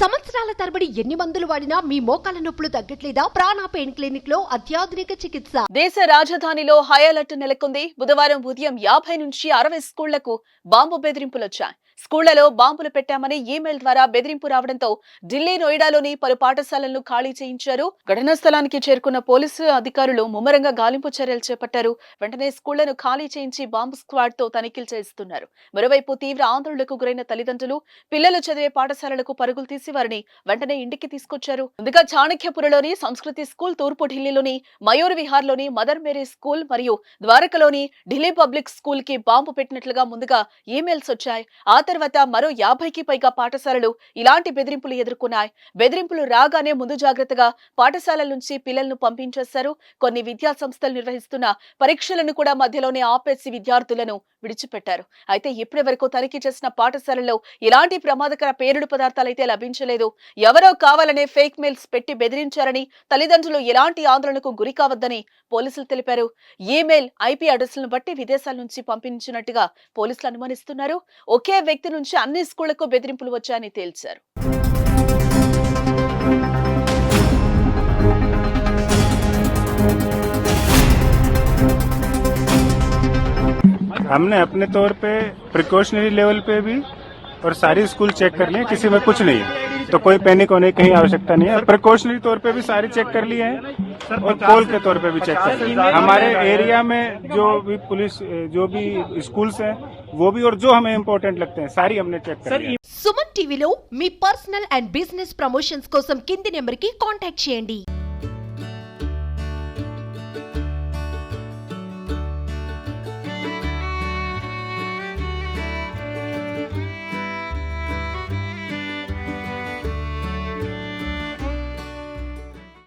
సంవత్సరాల తరబడి ఎన్ని మందులు వాడినా మీ మోకాల నొప్పులు తగ్గట్లేదా? ప్రాణ పెయిన్ క్లినిక్లో అత్యాధునిక చికిత్స. దేశ రాజధానిలో హై అలర్ట్ నెలకొంది. బుధవారం ఉదయం యాభై నుంచి అరవై స్కూళ్ళకు బాంబు బెదిరింపులొచ్చాయి. స్కూళ్ళలో బాంబులు పెట్టామని ఈమెయిల్ ద్వారా బెదిరింపు రావడంతో ఢిల్లీ నోయిడాలోని పలు పాఠశాలలను ఖాళీ చేయించారు. ఘటనా స్థలానికి చేరుకున్న పోలీసు అధికారులు ముమ్మరంగా గాలింపు చర్యలు చేపట్టారు. వెంటనే స్కూళ్ళను ఖాళీ చేయించి బాంబు స్క్వాడ్తో తనిఖీలు చేస్తున్నారు. మరోవైపు తీవ్ర ఆందోళనకు గురైన తల్లిదండ్రులు పిల్లలు చదివే పాఠశాలలకు పరుగులు తీసి వారిని వెంటనే ఇంటికి తీసుకొచ్చారు. ముందుగా చాణక్యపురలోని సంస్కృతి స్కూల్ తూర్పు ఢిల్లీలోని మయూర్ విహార్లోని మదర్ మేరీ స్కూల్ మరియు ద్వారకలోని ఢిల్లీ పబ్లిక్ స్కూల్కి బాంబు పెట్టినట్లుగా ముందుగా ఈమెయిల్స్ వచ్చాయి. ఆ తర్వాత మరో యాభైకి పైగా పాఠశాలలు ఇలాంటి బెదిరింపులు ఎదుర్కొన్నాయి. బెదిరింపులు రాగానే ముందు జాగ్రత్తగా పాఠశాలల నుంచి పిల్లలను పంపించేశారు. కొన్ని విద్యా సంస్థలు నిర్వహిస్తున్న పరీక్షలను కూడా మధ్యలోనే ఆపేసి విద్యార్థులను విడిచిపెట్టారు. అయితే ఇప్పటి వరకు తనిఖీ చేసిన పాఠశాలల్లో ఇలాంటి ప్రమాదకర పేరుడు పదార్థాలు అయితే లభించలేదు ఎవరో కావాలనే ఫేక్ మెయిల్స్ పెట్టి బెదిరించారని తల్లిదండ్రులు ఎలాంటి ఆందోళనకు గురి కావద్దని పోలీసులు తెలిపారు ఈమెయిల్ ఐపీ అడ్రస్లను బట్టి విదేశాల నుంచి పంపించినట్టుగా పోలీసులు అనుమానిస్తున్నారు ఒకే వ్యక్తి నుంచి అన్ని స్కూళ్లకు బెదిరింపులు వచ్చాయని తేల్చారు हमने अपने तौर पे प्रिकॉशनरी लेवल पे भी और सारी स्कूल चेक कर लिए किसी में कुछ नहीं है तो कोई पैनिक होने की कहीं आवश्यकता नहीं है प्रिकॉशनरी तौर पे भी सारे चेक कर लिए हैं और पोल के तौर पे भी चेक कर लिए हैं। हमारे एरिया में जो भी पुलिस जो भी स्कूल्स हैं वो भी और जो हमें इम्पोर्टेंट लगते हैं सारी हमने चेक कर ली సుమన్ టీవీలో మీ పర్సనల్ అండ్ బిజినెస్ ప్రమోషన్స్ కోసం కింది నెంబర్ కి కాంటాక్ట్ చేయండి